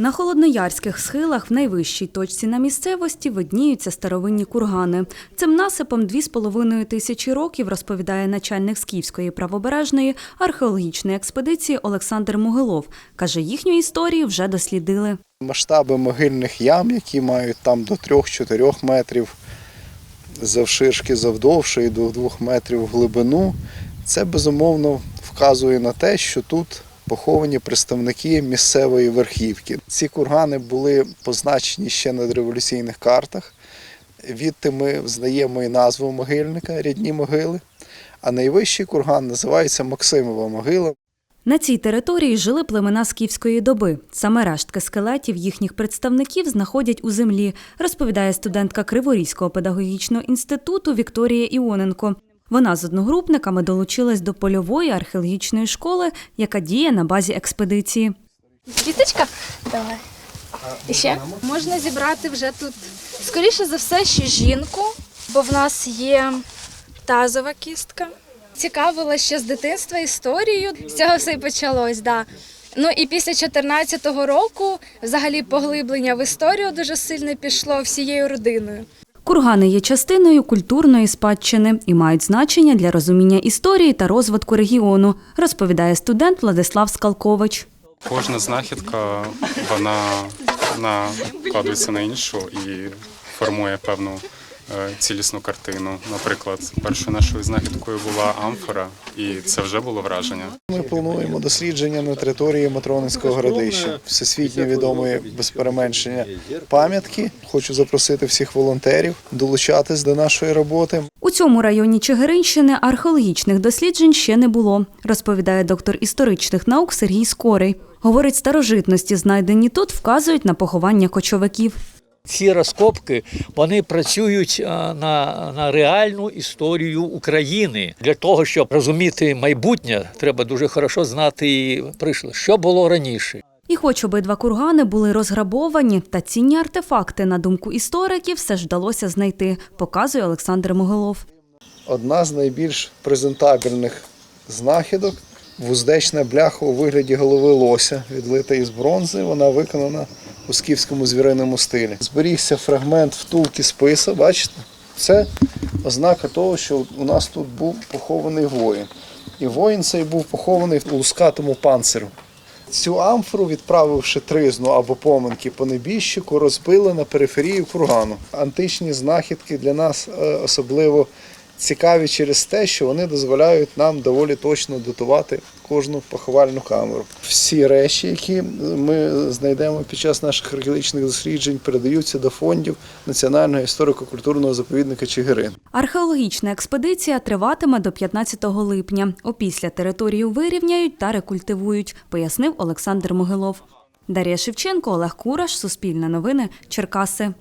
На холодноярських схилах в найвищій точці на місцевості видніються старовинні кургани. Цим насипом 2,5 тисячі років розповідає начальник Скіфської правобережної археологічної експедиції Олександр Могилов. Каже, їхню історію вже дослідили. Масштаби могильних ям, які мають там до 3-4 метрів завширшки, завдовжки і до 2 метрів в глибину, це безумовно вказує на те, що тут поховані представники місцевої верхівки. Ці кургани були позначені ще на революційних картах. Відти ми знаємо і назву могильника, рідні могили. А найвищий курган називається Максимова могила. На цій території жили племена скіфської доби. Саме рештки скелетів їхніх представників знаходять у землі, розповідає студентка Криворізького педагогічного інституту Вікторія Іоненко. Вона з одногрупниками долучилась до польової археологічної школи, яка діє на базі експедиції. Кісточка? Давай. І ще? Можна зібрати вже тут, скоріше за все, ще жінку, бо в нас є тазова кістка. Цікавила ще з дитинства історією. З цього все і почалось, да. Ну і після 14-го року взагалі поглиблення в історію дуже сильно пішло всією родиною. Кургани є частиною культурної спадщини і мають значення для розуміння історії та розвитку регіону, розповідає студент Владислав Скалкович. Кожна знахідка вона накладується на іншу і формує певну е, цілісну картину. Наприклад, першою нашою знахідкою була амфора, і це вже було враження. Ми плануємо дослідження на території Матронинського городища, всесвітньо відомої без переменшення пам'ятки. Хочу запросити всіх волонтерів долучатись до нашої роботи. У цьому районі Чигиринщини археологічних досліджень ще не було, розповідає доктор історичних наук Сергій Скорий. Говорить, старожитності, знайдені тут, вказують на поховання кочовиків. Ці розкопки вони працюють на, на реальну історію України. Для того, щоб розуміти майбутнє, треба дуже хорошо знати і прийшло, що було раніше. І хоч обидва кургани були розграбовані, та цінні артефакти, на думку істориків, все ж вдалося знайти, показує Олександр Могилов. Одна з найбільш презентабельних знахідок вуздечна бляха у вигляді голови лося, відлита із бронзи. Вона виконана у скіфському звіриному стилі. Зберігся фрагмент втулки списа. Бачите, це ознака того, що у нас тут був похований воїн. І воїн цей був похований в лускатому панциру. Цю амфору, відправивши тризну або поминки по небіжчику, розбили на периферії кургану. Античні знахідки для нас е, особливо цікаві через те, що вони дозволяють нам доволі точно датувати кожну поховальну камеру. Всі речі, які ми знайдемо під час наших археологічних досліджень, передаються до фондів Національного історико-культурного заповідника Чигирин. Археологічна експедиція триватиме до 15 липня. Опісля територію вирівняють та рекультивують, пояснив Олександр Могилов. Дар'я Шевченко, Олег Кураш, Суспільне новини, Черкаси.